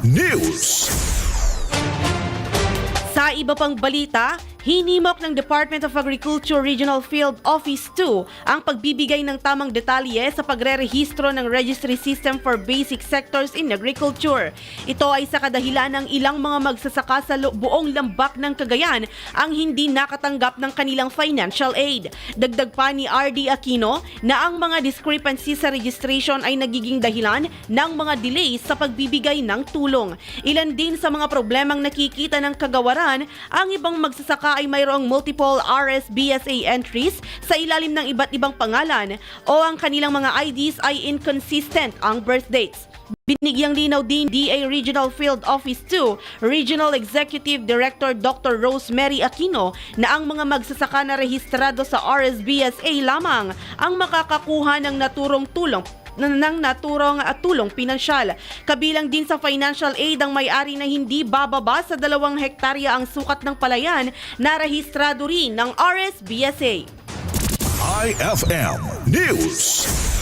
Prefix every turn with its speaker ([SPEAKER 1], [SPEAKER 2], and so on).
[SPEAKER 1] News.
[SPEAKER 2] Sa iba pang balita, hinimok ng Department of Agriculture Regional Field Office 2 ang pagbibigay ng tamang detalye sa pagre-rehistro ng Registry System for Basic Sectors in Agriculture. Ito ay sa kadahilan ng ilang mga magsasaka sa buong lambak ng Cagayan ang hindi nakatanggap ng kanilang financial aid. Dagdag pa ni RD Aquino na ang mga discrepancies sa registration ay nagiging dahilan ng mga delays sa pagbibigay ng tulong. Ilan din sa mga problemang nakikita ng kagawaran, ang ibang magsasaka ay mayroong multiple RSBSA entries sa ilalim ng iba't ibang pangalan o ang kanilang mga IDs ay inconsistent ang birth dates. Binigyang linaw din DA Regional Field Office 2 Regional Executive Director Dr. Rosemary Aquino na ang mga magsasaka na rehistrado sa RSBSA lamang ang makakakuha ng naturong tulong ng naturong at tulong pinansyal. Kabilang din sa financial aid ang may-ari na hindi bababa sa dalawang hektarya ang sukat ng palayan na rehistrado rin ng RSBSA.
[SPEAKER 1] IFM News.